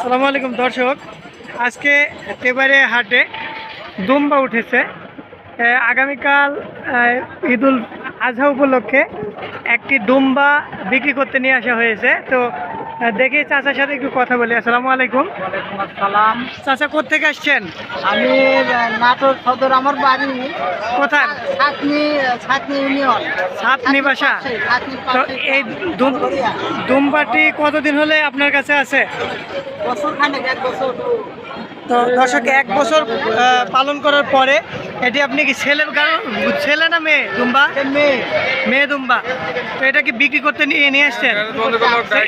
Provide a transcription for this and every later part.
সালামু আলাইকুম, দর্শক। আজকে এবারে হাটে দুম্বা উঠেছে। আগামীকাল ঈদুল আজহা উপলক্ষে একটি দুম্বা বিক্রি করতে নিয়ে আসা হয়েছে। তো দেখি চাচার সাথে একটু কথা বলি। আসসালামু আলাইকুম। সালাম চাচা কোথেকে আসছেন? আমি নাটোর সদর আমার বাড়ি কোথায়? ছাতনি ছাতনি ইউনিয়ন। সাতনি বাসা? ছাতনি তো এই দুম- দুম্বাটি কতদিন হলে আপনার কাছে আছে? বছর খানেক এক বছর। তো দর্শক এক বছর পালন করার পরে এটি আপনি কি ছেলের কারণ ছেলে না মেয়ে? দুম্বা? মেয়ে মেয়ে দুম্বা। তো এটা কি বিক্রি করতে নিয়ে নিয়ে আসছেন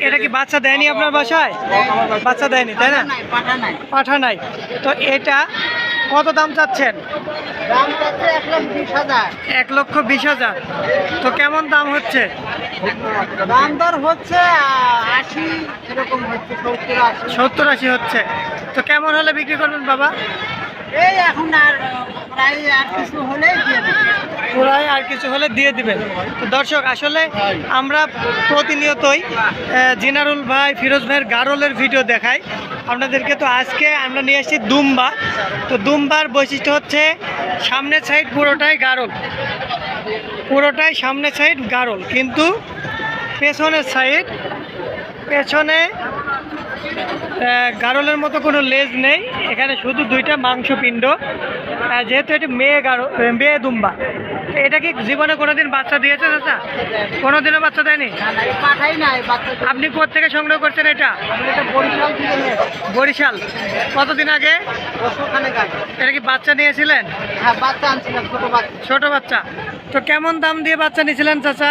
এটা কি বাচ্চা দেয়নি আপনার বাসায়? বাচ্চা দেয়নি তাই না? নাই পাঠা নাই। তো এটা কত দাম চাচ্ছেন? এক বিশ হাজার এক লক্ষ বিশ হাজার। তো কেমন দাম হচ্ছে? দাম দর হচ্ছে সত্তর আশি হচ্ছে। তো কেমন হলে বিক্রি করবেন বাবা? এই এখন আর প্রায় আর কিছু হলেই দিয়ে আর কিছু হলে দিয়ে দিবেন। তো দর্শক, আসলে আমরা প্রতিনিয়তই জিনারুল ভাই, ফিরোজ ভাইয়ের গারলের ভিডিও দেখাই। আপনাদেরকে তো আজকে আমরা নিয়ে এসেছি দুম্বা। তো দুম্বার বৈশিষ্ট্য হচ্ছে, সামনের সাইড পুরোটাই গারল। পুরোটাই সামনের সাইড গারল। কিন্তু পেছনের সাইড পেছনে গারলের মতো কোনো লেজ নেই। এখানে শুধু দুইটা মাংসপিণ্ড। আহ, যেহেতু এটি মেয়ে গারো মেয়ে দুম্বা। এটা কি জীবনে কোনোদিন বাচ্চা দিয়েছে চাচা? কোনোদিনও বাচ্চা দেয়নি? আপনি থেকে সংগ্রহ করছেন এটা? এটা বরিশাল। কতদিন আগে? এটা কি বাচ্চা নিয়েছিলেন? হ্যাঁ ছোট বাচ্চা। তো কেমন দাম দিয়ে বাচ্চা নিয়েছিলেন চাচা?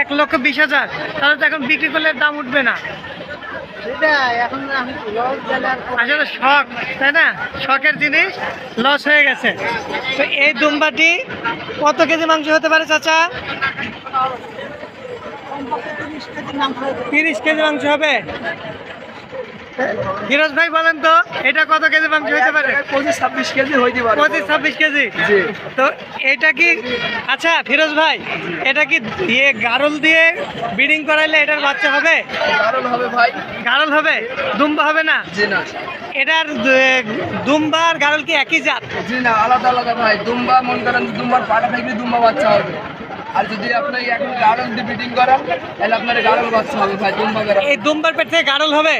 এক লক্ষ বিশ হাজার। তাহলে তো এখন বিক্রি করলে দাম উঠবে না। আসলে শখ তাই না? শখের জিনিস লস হয়ে গেছে। তো এই দুম্বাটি কত কেজি মাংস হতে পারে চাচা। তিরিশ কেজি মাংস হবে। ফিরোজ ভাই বলেন তো এটা কত কেজি মাংস হতে পারে? পঁচিশ ছাব্বিশ কেজি হইতে পারে। পঁচিশ ছাব্বিশ কেজি? জি। তো এটা কি আচ্ছা ফিরোজ ভাই এটা কি দিয়ে গারল দিয়ে ব্রিডিং করাইলে এটার বাচ্চা হবে? কারণ হবে ভাই। গারল হবে? দুম্বা হবে না? জি না। এটার দুম্বা আর গারল কি একই জাত? জি না আলাদা আলাদা ভাই। দুম্বা মন করেন দুম্বার পাটা থাকলে দুম্বা বাচ্চা হবে। আর যদি আপনি এখন গাড়ল দিয়ে ব্রিডিং করান তাহলে আপনার গাড়ল বাচ্চা হবে ভাই দুম্বা গাড়ল এই দুম্বার পেট থেকে গারল গাড়ল হবে?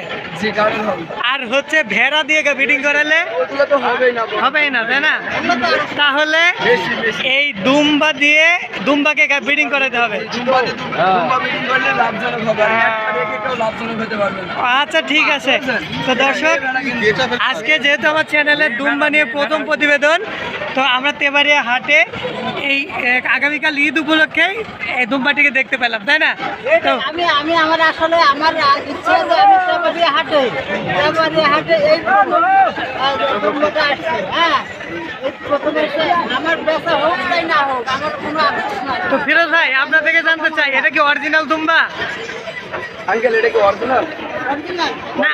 আর হচ্ছে ভেড়া দিয়ে ব্রিডিং করালে ওগুলো হবেই না তাই না? তাহলে এই দুম্বা দিয়ে দুম্বাকে ব্রিডিং করাতে হবে। দুম্বা দিয়ে দুম্বা ব্রিডিং করলে হবে। আর একটা রেখে কেউ লাভজনক হতে পারবে না। আচ্ছা ঠিক আছে। তো দর্শক আজকে যেহেতু আমার চ্যানেলে দুম্বা নিয়ে প্রথম প্রতিবেদন তো আমরা তেবারিয়া হাটে এই আগামীকাল ঈদ উপলক্ষে এই দুম্বাটিকে দেখতে পেলাম তাই না? তো আমি আমি আমার আসলে আমার ইচ্ছে আমি হাটে হাটে এই প্রথম আসছে। হ্যাঁ তো ফিরোজ ভাই আপনার থেকে জানতে চাই এটা কি অরিজিনাল দুম্বা আঙ্কেল এটা কি অরিজিনাল অরিজিনাল না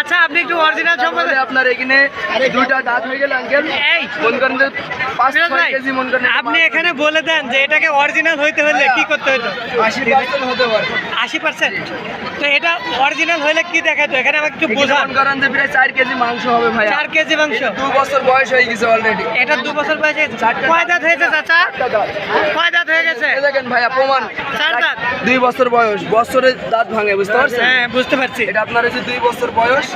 আচ্ছা আপনি একটু অরিজিনাল সম্বন্ধে আপনার এখানে দুইটা দাঁত হয়ে গেল আঙ্কেল। এই মন করেন যে পাঁচ ফিরোজ ছয় কেজি মন করেন আপনি এখানে বলে দেন যে এটাকে অরিজিনাল হইতে হলে কি করতে হতো আশি পার্সেন্ট হতে পারে। আশি পার্সেন্ট তো এটা অরিজিনাল হলে কি দেখাতো এখানে আমাকে একটু বোঝান। করেন যে প্রায় চার কেজি মাংস হবে ভাই চার কেজি মাংস। দু বছর বয়স হয়ে গেছে অলরেডি এটা দু বছর বয়সে কয় দাঁত হয়েছে চাচা? কয় দাঁত হয়ে গেছে? দেখেন ভাইয়া প্রমাণ। চার দাঁত? দুই বছর বয়স। বছরে দাঁত ভাঙে বুঝতে পারছেন? হ্যাঁ বুঝতে পারছি। এটা আপনার যে দুই বছর বয়স।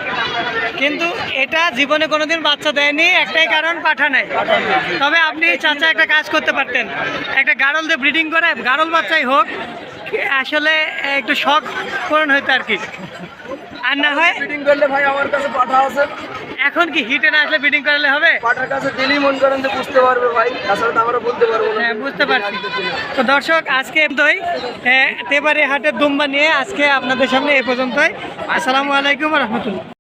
কিন্তু এটা জীবনে কোনোদিন বাচ্চা দেয়নি একটাই কারণ পাঠা নাই। তবে আপনি চাচা একটা কাজ করতে পারতেন। একটা গাড়ল দিয়ে ব্রিডিং করে গাড়ল বাচ্চাই হোক আসলে একটু শখ পূরণ হইতো আর কি। আর না হয় ফিটিং করলে ভাই আমার কাছে পাঠা আছে। এখন কি হিটে না আসলে ব্রিডিং করলে হবে? পাঠার কাছে দিলেই মন করেন যে বুঝতে পারবে ভাই তাছাড়া তো আমরা বলতে পারব না। হ্যাঁ বুঝতে পারছি। তো দর্শক আজকে দই তেবারে হাটের দুম্বা নিয়ে আজকে আপনাদের সামনে এ পর্যন্তই। আসসালামু আলাইকুম রহমতুল্লাহ।